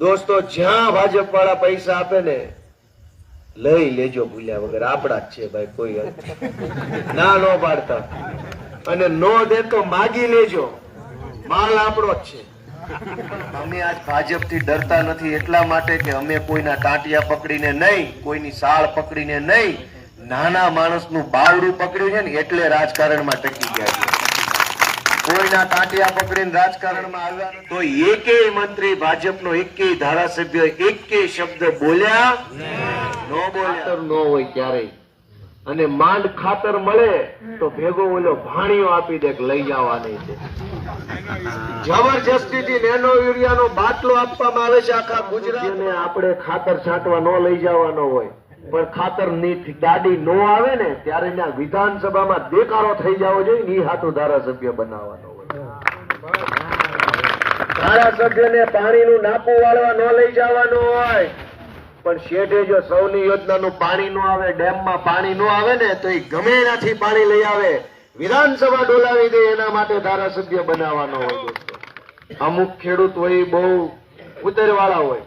દોસ્તો, જ્યાં ભાજપ વાળા પૈસા આપે ને, લઈ લેજો ભૂલ્યા વગર. આપણા જ છે ભાઈ, કોઈ ના, નો પાડતા. અને નો દે તો માગી લેજો. માલ આપણો જ છે. અમે આજ ભાજપથી ડરતા નથી એટલા માટે કે અમે કોઈના ટાંટિયા પકડીને નહીં, કોઈની સાળ પકડીને નહીં, નાના માણસનું બાવડું પકડ્યું છે ને, એટલે રાજકારણમાં ટકી ગયા છે. કોઈના ટાંટિયા પકડીને રાજકારણમાં આવ્યા તો એકેય મંત્રી ભાજપનો એકેય ધારાસભ્ય એકેય શબ્દ બોલ્યા નો બોલ્યા. નો હોય ક્યારેય. અને માંડ ખાતર મળે તો ભેગો ઓલો ભાણિયો આપી દે લઈ જવાની છે. જબરજસ્તીથી નેનો યુરિયાનો બાટલો આપવામાં આવે છે આખા ગુજરાતને આપણે ખાતર છાંટવા ન લઈ જવાનો હોય પણ ખાતરની ગાડી નો આવે ને ત્યારે ત્યાં વિધાનસભામાં દેકારો થઈ જવો જોઈએ એ ઈ ધારાસભ્ય બનાવવાનો. ધારાસભ્યને પાણીનું નાપું વાળવા ન લઈ જવાનું હોય. પણ શેઠે જો સૌની યોજનાનું પાણી નો આવે, ડેમમાં પાણી નો આવે ને, તો એ ગમે એનાથી પાણી લઈ આવે. વિધાનસભા ડોલાવી દે, એના માટે ધારાસભ્ય બનાવવાનો હોય દોસ્તો. અમુક ખેડૂત હોય, બહુ ઉતરવાળા હોય.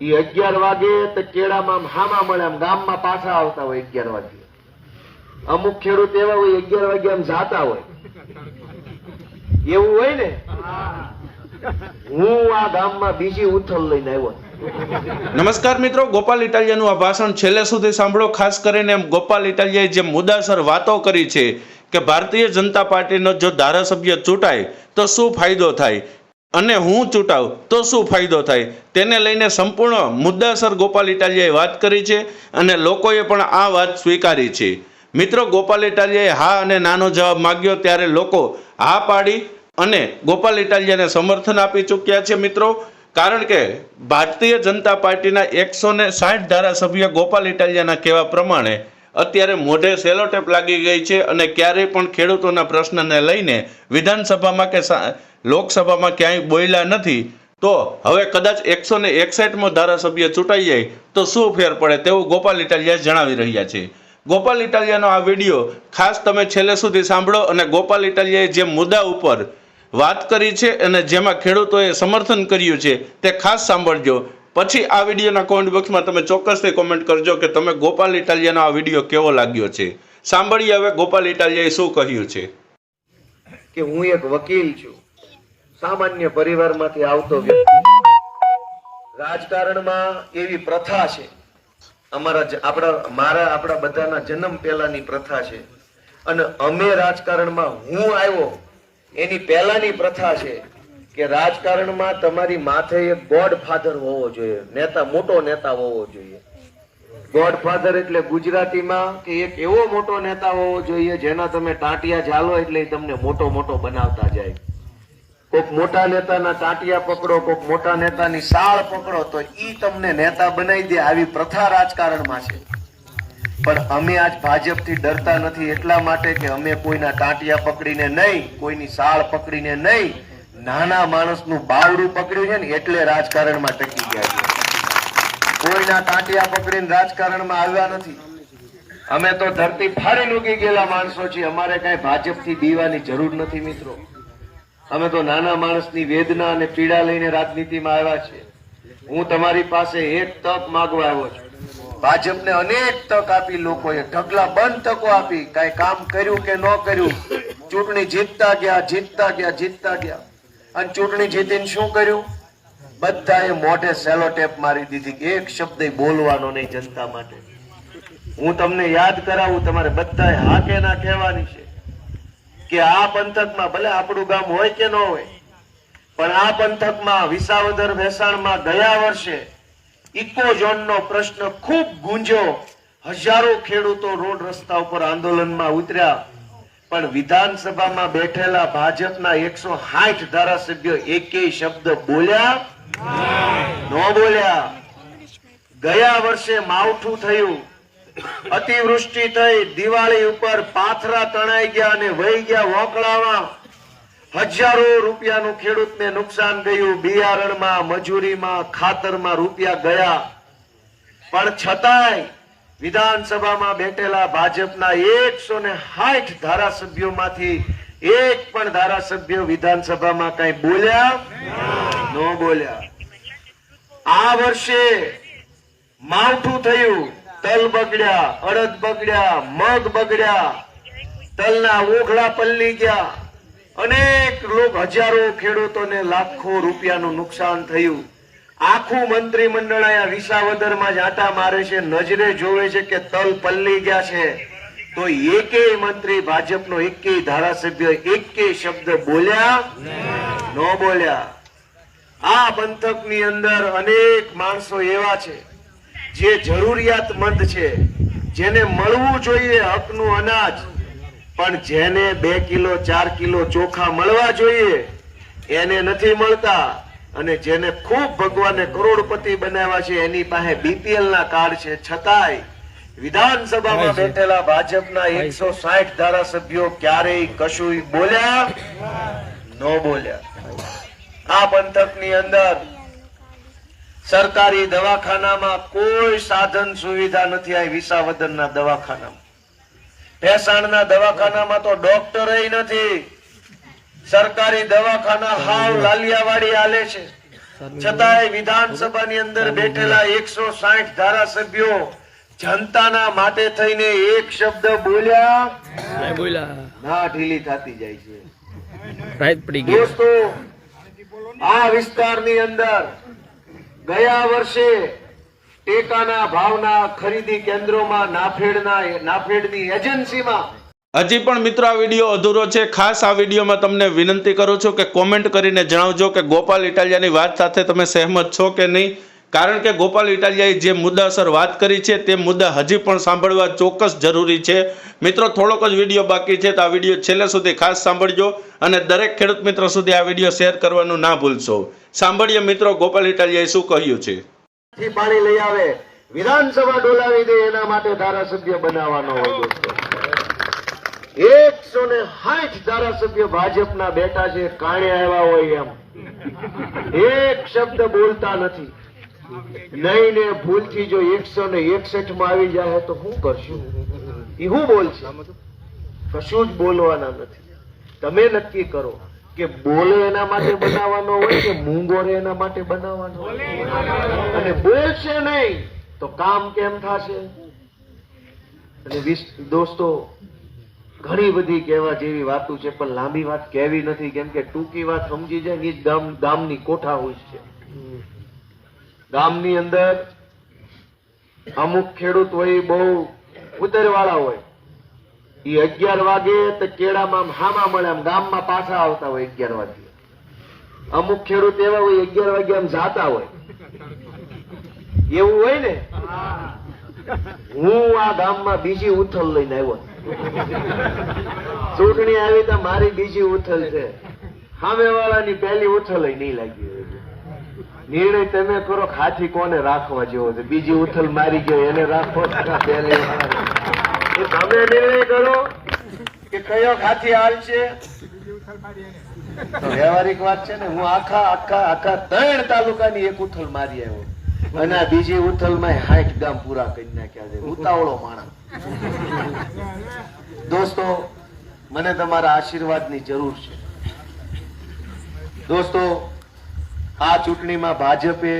એ અગિયાર વાગે તો કેળામાં હામા મળે, આમ ગામમાં પાછા આવતા હોય અગિયાર વાગે. અમુક ખેડૂત એવા હોય, અગિયાર વાગે આમ જાતા હોય. એવું હોય ને? હું આ ગામમાં બીજી ઉથલ લઈને આવ્યો. નમસ્કાર મિત્રો, ગોપાલ ઇટાલિયાનું આ ભાષણ છેલ્લે સુધી સાંભળો, ખાસ કરીને ગોપાલ ઇટાલિયાએ જે મુદ્દાસર વાતો કરી છે કે ભારતીય જનતા પાર્ટીનો જો ધારાસભ્ય ચૂંટાય, તો શું ફાયદો થાય? અને હું ચૂંટાવ, તો શું ફાયદો થાય? તેને લઈને સંપૂર્ણ મુદ્દાસર ગોપાલ ઇટાલિયાએ વાત કરી છે અને લોકોએ પણ આ વાત સ્વીકારી છે. મિત્રો, ગોપાલ ઇટાલિયાએ હા અને નાનો જવાબ માગ્યો, ત્યારે લોકો હા પાડી અને ગોપાલ ઇટાલિયાને સમર્થન આપી ચૂક્યા છે મિત્રો. કારણ કે ભારતીય જનતા પાર્ટીના એકસો ને સાઠ ધારાસભ્ય ગોપાલ ઇટાલિયાના કહેવા પ્રમાણે અત્યારે મોઢે સેલોટેપ લાગી ગઈ છે અને ક્યારેય પણ ખેડૂતોના પ્રશ્નને લઈને વિધાનસભામાં કે લોકસભામાં ક્યાંય બોલ્યા નથી. તો હવે કદાચ એકસો ને એકસઠમો ધારાસભ્ય ચૂંટાઈ જાય તો શું ફેર પડે તેવું ગોપાલ ઇટાલિયા જણાવી રહ્યા છે. ગોપાલ ઇટાલિયાનો આ વીડિયો ખાસ તમે છેલ્લે સુધી સાંભળો અને ગોપાલ ઇટાલિયાએ જે મુદ્દા ઉપર વાત કરી છે અને જેમાં ખેડૂતોએ સમર્થન કર્યું છે તે ખાસ સાંભળજો. પછી આ વિડીયોના કોમેન્ટ બોક્સમાં તમે ચોક્કસથી કોમેન્ટ કરજો કે તમે ગોપાલ ઇટાલિયાનો આ વીડિયો કેવો લાગ્યો છે. સાંભળીએ હવે ગોપાલ ઇટાલિયાએ શું કહ્યું છે. કે હું એક વકીલ છું. સામાન્ય પરિવારમાંથી આવતો વ્યક્તિ. રાજકારણમાં એવી પ્રથા છે. અમારા આપણા, મારા, આપણા બધાના જન્મ પહેલાની પ્રથા છે. અને અમે રાજકારણમાં હું આવ્યો એની પહેલાની પ્રથા છે કે રાજકારણમાં તમારી માથે એક ગોડ ફાધર હોવો જોઈએ, નેતા, મોટો નેતા હોવો જોઈએ. ગોડફાધર એટલે ગુજરાતીમાં કે એક એવો મોટો નેતા હોવો જોઈએ જેના તમે ટાંટિયા ઝાલો એટલે તમને મોટો મોટો બનાવતા જાય. કોક મોટા નેતાના ટાંટિયા પકડો, કોક મોટા નેતાની સાળ પકડો, તો ઈ તમને નેતા બનાવી દે, આવી પ્રથા રાજકારણમાં છે. પણ અમે આજ ભાજપથી ડરતા નથી એટલા માટે કે અમે કોઈના ટાંટિયા પકડીને નહીં, કોઈની સાળ પકડીને નહીં, નાના માણસનું બાવડું પકડ્યું છે ને એટલે રાજકારણમાં ટકી ગયા છે. કોઈના ટાંટિયા પકડીને રાજકારણમાં આવ્યા નથી. અમે તો ધરતી ફાડી ઉગી ગયેલા માણસો છીએ. અમારે કઈ ભાજપથી બીવાની જરૂર નથી મિત્રો. અમે તો નાના માણસની વેદના અને પીડા લઈને રાજનીતિમાં આવ્યા છે હું તમારી પાસે એક તક માગવા આવ્યો છું. ભાજપને અનેક તક આપી, લોકોએ ઢગલા બંધ તકો આપી, કઈ કામ કર્યું કે ન કર્યું? ચૂંટણી જીતતા ગયા જીતતા ગયા જીતતા ગયા. અને ચૂંટણી જીતીને શું કર્યું? બધાએ મોઢે સેલો ટેપ મારી દીધી કે એક શબ્દ બોલવાનો નહીં જનતા માટે. હું તમને યાદ કરાવું, તમારે બધાએ હા કે ના કહેવાની છે કે આ પંથકમાં ભલે આપણું ગામ હોય કે ન હોય, પણ આ પંથકમાં વિસાવદર ભેસાણમાં ગયા વર્ષે ઇકો ઝોનનો પ્રશ્ન ખૂબ ગુંજ્યો હજારો ખેડૂતો રોડ રસ્તા ઉપર આંદોલનમાં ઉતર્યા. પણ વિધાનસભામાં બેઠેલા ભાજપના એકસો સાઠ ધારાસભ્ય એકેય શબ્દ બોલ્યા? ન બોલ્યા. ગયા વર્ષે માવઠું થયું. અતિવૃષ્ટિ થઈ, દિવાળી ઉપર પાથરા તણાઈ ગયા અને વહી ગયા વોકળામાં. હજારો રૂપિયાનું ખેડૂતને નુકસાન ગયું. બિયારણમાં, મજૂરીમાં, ખાતરમાં રૂપિયા ગયા. પણ છતાંય વિધાનસભામાં બેઠેલા ભાજપના એકસો ને સાઠ ધારાસભ્યોમાંથી એક પણ ધારાસભ્ય વિધાનસભામાં કઈ બોલ્યા? ન બોલ્યા. આ વર્ષે માવઠું થયું. તલ બગડ્યા, અડદ બગડ્યા, મગ બગડ્યા. તલના ઓઘળા પલ્લી ગયા. અનેક લોક હજારો ખેડૂતોને લાખો રૂપિયાનું નુકસાન થયું. આખું મંત્રીમંડળ અહીંયા વિસાવદરમાં જ આટા મારે છે, નજરે જોવે છે કે તલ પલ્લી ગયા છે. તો એકેય મંત્રી ભાજપનો એકેય ધારાસભ્ય એકેય શબ્દ બોલ્યા? ન બોલ્યા. આ પંથકની અંદર અનેક માણસો એવા છે, જે જરૂરિયાતમંદ છે, જેને મળવું જોઈએ હકનું અનાજ પણ જેને બે કિલો ચાર કિલો ચોખા મળવા જોઈએ એને નથી મળતા. અને જેને ખૂબ ભગવાને કરોડપતિ બનાવ્યા છે એની પાસે બીપીએલ ના કાર્ડ છે. છતાંય વિધાનસભામાં બેઠેલા ભાજપના એકસો સાઠ ધારાસભ્યો ક્યારેય કશું બોલ્યા ન બોલ્યા. આ પંથકની અંદર સરકારી દવાખાનામાં કોઈ સાધન સુવિધા નથી. આ વિસાવદનના દવાખાનામાં. ભેસાણના દવાખાનામાં તો ડોક્ટર નથી. સરકારી દવાખાના હાવ લાલિયાવાડી આલે છે. છતાંય વિધાનસભાની અંદર બેઠેલા એકસો સાઠ ધારાસભ્યો જનતાના માટે થઈને એક શબ્દ બોલ્યા. બોલ્યા. ના ઢીલી થતી જાય છે. પડી ગઈ. દોસ્તો આ વિસ્તારની અંદર ગયા વર્ષે ટેકાના ભાવના ખરીદી કેન્દ્રોમાં નાફેડના નાફેડની એજન્સીમાં. હજી પણ મિત્રો આ વીડિયો અધૂરો છે. ખાસ આ વિડીયોમાં તમને વિનંતી કરું છું કે કોમેન્ટ કરીને જણાવજો કે ગોપાલ ઇટાલિયાની વાત સાથે તમે સહેમત છો કે નહીં. કારણ કે ગોપાલ ઇટાલિયાએ જે મુદ્દાસર વાત કરી છે તે મુદ્દા હજી પણ સાંભળવા ચોક્કસ જરૂરી છે. મિત્રો, થોડોક જ વીડિયો બાકી છે તો આ વીડિયો છેલ્લે સુધી ખાસ સાંભળજો અને દરેક ખેડૂત મિત્રો સુધી આ વીડિયો શેર કરવાનું ના ભૂલશો. સાંભળીએ મિત્રો, ગોપાલ ઇટાલિયાએ શું કહ્યું છે? થી પાણી લઈ આવે, વિધાનસભા ડોલાવી દે, એના માટે ધારાસભ્ય બનાવવાનો હોય દોસ્તો એકસો ને સાઠ ધારાસભ્ય ભાજપના બેઠા છે, કાણે આવ્યા હોય એમ. એક શબ્દ બોલતા નથી. નહીં ને ભૂલથી જો એકસો ને એકસઠમાં આવી જાય તો હું કરશું? એ હું બોલશે? કશું જ બોલવાના નથી. તમે નક્કી કરો. કે બોલે એના માટે બનાવવાનો હોય કે મૂંગો રે એના માટે બનાવવાનો અને બોલશે નહીં તો કામ કેમ થશે? અને દોસ્તો ઘણી બધી કહેવા જેવી વાતો છે પણ લાંબી વાત કહેવી નથી કેમ કે ટૂંકી વાત સમજી જાય ને જ ગામ ગામની કોઠા હોય છે. ગામની અંદર અમુક ખેડૂત હોય બહુ ઉતરવાળા હોય. ઈ અગિયાર વાગે તો કેળામાં હામાં મળે આમ ગામમાં પાછા આવતા હોય અગિયાર વાગે. અમુક ખેડૂત એવા હોય અગિયાર વાગે આમ જાતા હોય. એવું હોય ને? હું આ ગામમાં બીજી ઉથલ લઈને આવ્યો. ચૂંટણી આવી તો મારી બીજી ઉથલ છે. સામે વાળાની પહેલી ઉથલ નહીં લાગી નિર્ણય તમે કરો હાથી કોને રાખવા જેવો છે? બીજી ઉથલ મારી ગયો, એને રાખો પહેલી? એ તમે નિર્ણય કરો કે કયો હાથી હાલ છે. વ્યવહારિક વાત છે ને, હું આખા આખા આખા ત્રણ તાલુકાની એક ઉથલ મારી આવ્યો. અને બીજી ઉથલમાં હાઈટ ગામ પૂરા કરી નાખ્યા છે. ઉતાવળો માણા દોસ્તો, મને તમારા આશીર્વાદની જરૂર છે. દોસ્તો, આ ચૂંટણીમાં ભાજપે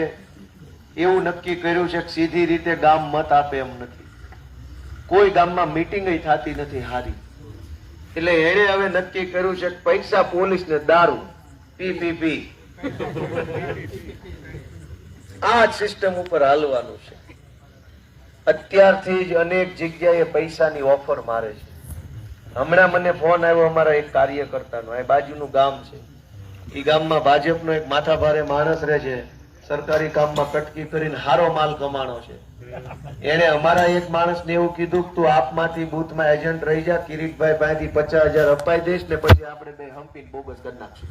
એવું નક્કી કર્યું છે કે સીધી રીતે ગામ મત આપે એમ નથી. કોઈ ગામમાં મીટિંગ થતી નથી હારી. એટલે એણે હવે નક્કી કર્યું છે પૈસા પોલીસ ને દારૂ. પી પી પી. આ સિસ્ટમ ઉપર હાલવાનું છે. અત્યારથી જ અનેક જગ્યાએ પૈસાની ઓફર મારે છે. હમણાં મને ફોન આવ્યો અમારા એક કાર્યકર્તાનો. એ બાજુનું ગામ છે. એ ગામમાં ભાજપનો એક માથાભારે માણસ રહે છે. સરકારી કામમાં કટકી કરીને હારો માલ કમાણો છે. એને અમારા એક માણસને એવું કીધું કે તું આપમાંથી બૂથમાં એજન્ટ રહી જા, કિરીટભાઈ પાસેથી પચાસ હજાર અપાઈ દઈશ ને પછી આપણે બે હંપીને બોગસ કરી નાખશું.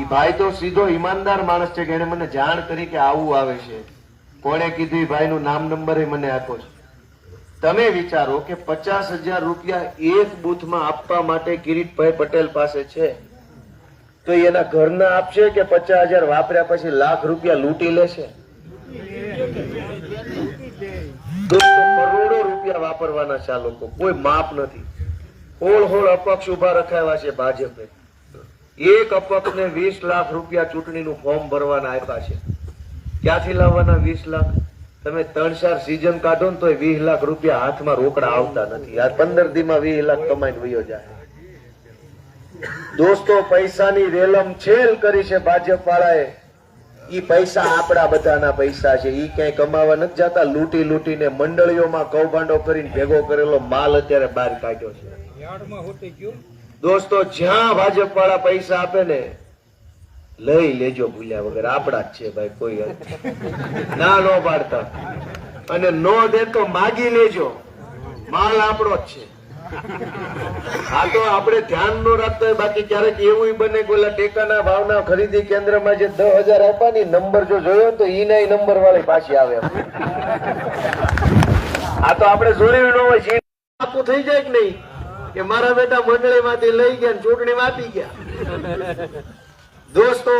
ઈ ભાઈ તો સીધો ઈમાનદાર માણસ છે કે એને મને જાણ કરી કે આવું આવે છે. કોણે કીધું એ ભાઈનું નામ નંબર મને આપ્યો છે. તમે વિચારો કે પચાસ હજાર રૂપિયા એક બૂથમાં આપવા માટે કિરીટભાઈ પટેલ પાસે છે. તો એના ઘરના આપશે કે પચાસ હજાર વાપર્યા પછી લાખ રૂપિયા લૂંટી લેશે? કરોડો રૂપિયા વાપરવાના છે આ લોકો. કોઈ માપ નથી. હોળ હોળ અપક્ષ ઊભા રખાયા છે ભાજપે. એક અપક્ષને વીસ લાખ રૂપિયા ચૂંટણીનું ફોર્મ ભરવાના આપ્યા છે. ક્યાંથી લાવવાના વીસ લાખ? તમે ત્રણ ચાર સીઝન કાઢો ને તો વીસ લાખ રૂપિયા હાથમાં રોકડા આવતા નથી. આ પંદર દીમાં વીસ લાખ કમાઈને વયો જાય. દોસ્તો પૈસાની રેલમ છેલ કરી છે ભાજપ વાળાએ ઈ પૈસા આપણા બધાના પૈસા છે. ઈ ક્યાંય કમાવા નથી જતા. લૂંટી લૂંટીને મંડળીઓમાં કૌભાંડો કરીને ભેગો કરેલો માલ અત્યારે બહાર કાઢ્યો છે. દોસ્તો જ્યાં ભાજપ વાળા પૈસા આપે ને લઈ લેજો ભૂલ્યા વગર. આપણા જ છે ભાઈ કોઈ. ના નો પાડતા. અને નો દે તો માગી લેજો. માલ આપણો જ છે. આ તો આપણે ધ્યાન નો રાખતા બાકી ક્યારેક એવું બને કે ટેકાના ભાવના ખરીદી કેન્દ્રમાં જે દસ હજાર આપવાની નંબર જો જોયો તો ઈ ના નંબર વાળી પાછી આવે. આ તો આપણે જોયું ન હોય છે આપું થઈ જાય કે નહીં? કે મારા બેટા મંડળી માંથી લઈ ગયા ચૂંટણી આપી ગયા. દોસ્તો,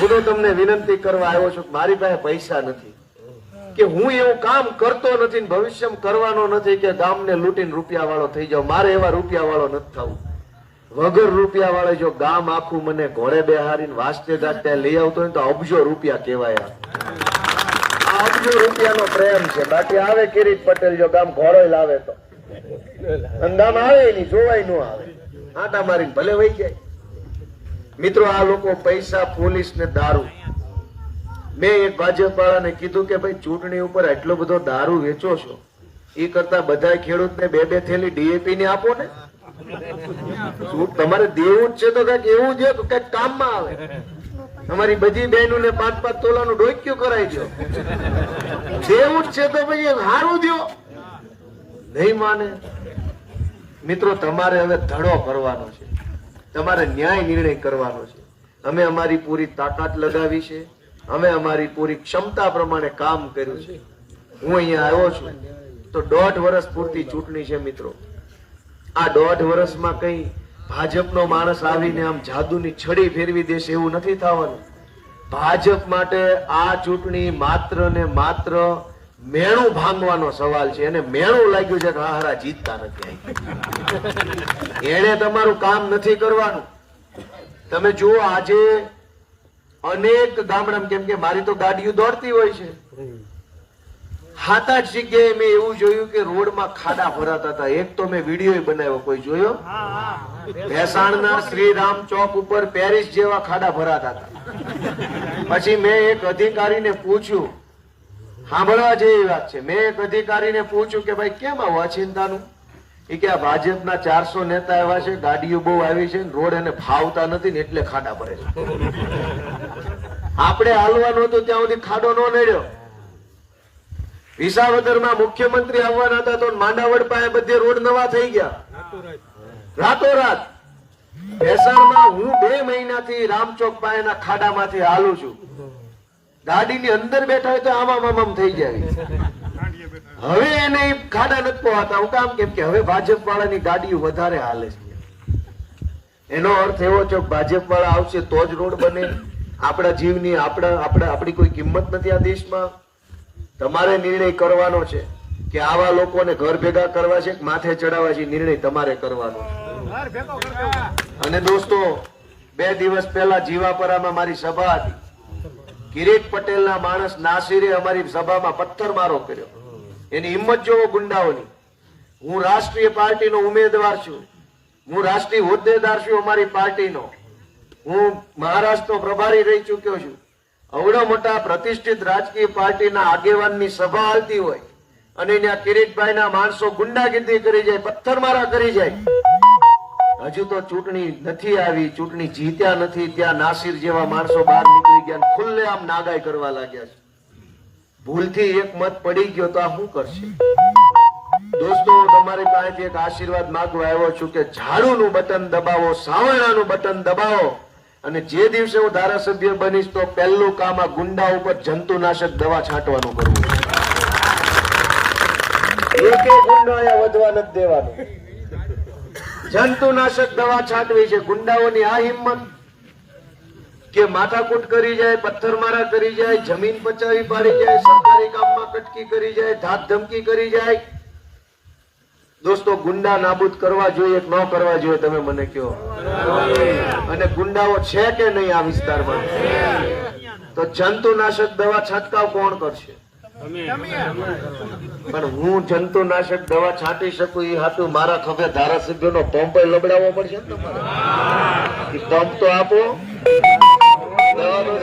હું તમને વિનંતી કરવા આવ્યો છું મારી પાસે પૈસા નથી. કે હું એવું કામ કરતો નથી ને ભવિષ્યમાં કરવાનો નથી કે ગામને લૂંટીને રૂપિયા વાળો થઈ જાવ મારે એવા રૂપિયા વાળો નથી થવું. વગર રૂપિયા વાળે જો ગામ આખું મને ઘોડે બેહારીને વાસ્તે ગાજતે લઈ આવતો હોય તો અબજો રૂપિયા કહેવાય આ. અબજો રૂપિયાનો પ્રેમ છે. બાકી આવે કિરીટ પટેલ જો ગામ ઘોડો લાવે તો. ગામ આવે નહીં, જોવાય ન આવે. આટા મારીને ભલે વહી જાય. મિત્રો, આ લોકો પૈસા પોલીસ ને દારૂ. મેં એક ભાજપ વાળાને કીધું કે ભાઈ, ચૂંટણી ઉપર એટલો બધો દારૂ વેચો છો, એ કરતા બધા ખેડૂતને બે બે થેલી ડીએપી ની આપો ને. તમારે દેવું જ છે તો કંઈક એવું જ કંઈક કામમાં આવે. અમારી બધી બહેનો ને પાંચ પાંચ તોલાનું ડોક્યું કરાવી દો દેવું જ છે તો પછી હારું દો નહીં માને. મિત્રો, તમારે હવે ધડો કરવાનો છે. તમારે ન્યાય નિર્ણય કરવાનો છે. અમે અમારી પૂરી તાકાત લગાવી છે. અમે અમારી પૂરી ક્ષમતા પ્રમાણે કામ કર્યું છે. હું અહીંયા આવ્યો છું. તો દોઢ વર્ષ પૂરતી ચૂંટણી છે મિત્રો. આ દોઢ વર્ષમાં કઈ ભાજપનો માણસ આવીને આમ જાદુની છડી ફેરવી દેશે એવું નથી થવાનું. ભાજપ માટે આ ચૂંટણી માત્ર ને માત્ર મેણું ભાંગવાનો સવાલ છે. અને મેણું લાગ્યું છે કે હા હારા જીતતા નથી એને તમારું કામ નથી કરવાનું. તમે જુઓ, આજે અનેક ગામડામાં કેમ કે મારી તો ગાડીઓ દોડતી હોય છે. હાતા આઠ જગ્યાએ મેં એવું જોયું કે રોડમાં ખાડા ભરાતા હતા. એક તો મેં વીડિયો બનાવ્યો, કોઈ જોયો? ભેસાણના શ્રીરામ ચોક ઉપર પેરિસ જેવા ખાડા ભરાતા હતા. પછી મેં એક અધિકારીને પૂછ્યું, સાંભળવા જેવી વાત છે? મેં એક અધિકારીને પૂછ્યું કે, ભાઈ, કેમ આવું અચિંતાનું? એ કે, આ ભાજપના ચારસો નેતા એવા છે, ગાડીઓ બહુ આવી છે રોડ એને ફાવતા નથી ને એટલે ખાડા ભરે છે. આપણે હાલવાનું હતું ત્યાં સુધી ખાડો ન નડ્યો. વિસાવદરમાં મુખ્યમંત્રી આવવાના હતા તો માંડાવડ પાસે બધે રોડ નવા થઈ ગયા. રાતોરાત. ભેસાણમાં હું બે મહિનાથી રામચોક પાસેના ખાડામાંથી હાલું છું. ગાડીની અંદર બેઠા હોય તો આમામ આમામ થઈ જાય. હવે એને ખાડા નથી પહોંચતા હું કામ કેમ કે હવે ભાજપ વાળાની ગાડીઓ વધારે હાલે છે. એનો અર્થ એવો છે ભાજપ વાળા આવશે તો જ રોડ બને. આપણા જીવની આપણા આપણા આપણી કોઈ કિંમત નથી આ દેશમાં. તમારે નિર્ણય કરવાનો છે કે આવા લોકોને ઘર ભેગા કરવા છે કે માથે ચડાવવા છે નિર્ણય તમારે કરવાનો છે. અને દોસ્તો બે દિવસ પહેલા જીવાપરામાં મારી સભા હતી. કિરીટ પટેલના માણસ નાસિરે અમારી સભામાં પથ્થરમારો કર્યો. એની હિંમત જોવો ગુંડાઓની. હું રાષ્ટ્રીય પાર્ટીનો ઉમેદવાર છું. હું રાષ્ટ્રીય હોદ્દેદાર છું અમારી પાર્ટીનો. હું મહારાષ્ટ્રનો પ્રભારી રહી ચૂક્યો છું. અવડો મોટા પ્રતિષ્ઠિત રાજકીય પાર્ટીના આગેવાનની સભા હાલતી હોય અને ત્યાં કિરીટભાઈના માણસો ગુંડાગીરી કરી જાય, પથ્થરમારા કરી જાય. હજુ તો ચૂંટણી નથી આવી, ચૂંટણી જીત્યા નથી, ત્યાં નાસિર જેવા માણસો બહાર નીકળી ગયા અને ખુલ્લેઆમ નાગાઈ કરવા લાગ્યા છે. ભૂલથી એક મત પડી ગયો તો આ શું કરશે? દોસ્તો તમારી પાસેથી એક આશીર્વાદ માંગવા આવ્યો છું કે ઝાડુનું બટન દબાવો, સાવરણાનું બટન દબાવો. અને જે દિવસે હું ધારાસભ્ય બનીશ તો પહેલું કામ આ ગુંડા ઉપર જંતુનાશક દવા છાંટવાનું કરવું એક ગુંડો અહીંયા વધવા નથી દેવાનો. જંતુનાશક દવા છાંટવી છે. ગુંડાઓની આ હિંમત કે માથાકૂટ કરી જાય, પથ્થરમારા કરી જાય, જમીન પચાવી પાડી જાય, સરકારી કામમાં કટકી કરી જાય ધાક ધમકી કરી જાય દોસ્તો, ગુંડા નાબૂદ કરવા જોઈએ ન કરવા જોઈએ તમે મને કહો? અને ગુંડાઓ છે કે નહીં આ વિસ્તારમાં? તો જંતુનાશક દવા છંટકાવ કોણ કરશે? પણ હું જંતુનાશક દવા છાંટી શકું એ હાટું મારા ખભે ધારાસભ્યનો પંપ લબડાવવો પડશે ને પંપ તો આપો.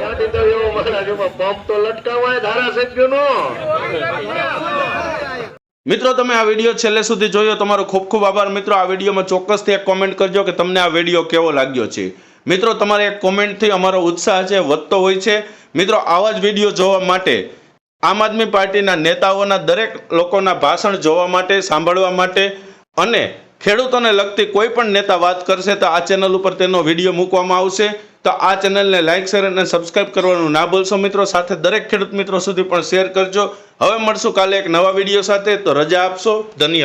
છાંટી એવો પંપ તો લટકાવાય ધારાસભ્યનો. મિત્રો, તમે આ વીડિયો છેલ્લે સુધી જોયો, તમારો ખૂબ ખૂબ આભાર. મિત્રો, આ વિડીયોમાં ચોક્કસથી એક કોમેન્ટ કરજો કે તમને આ વીડિયો કેવો લાગ્યો છે. મિત્રો, તમારે એક કોમેન્ટથી અમારો ઉત્સાહ છે, વધતો હોય છે. મિત્રો, આવા જ વીડિયો જોવા માટે આમ આદમી પાર્ટીના નેતાઓના દરેક લોકોના ભાષણ જોવા માટે, સાંભળવા માટે અને ખેડૂતોને લગતી કોઈ પણ નેતા વાત કરશે તો આ ચેનલ ઉપર તેનો વીડિયો મૂકવામાં આવશે. તો આ ચેનલને લાઇક શેર અને સબસ્ક્રાઇબ કરવાનું ના ભૂલશો મિત્રો. સાથે દરેક ખેડૂત મિત્રો સુધી પણ શેર કરજો. હવે મળશું કાલે એક નવા વીડિયો સાથે. તો રજા આપશો. ધન્યવાદ.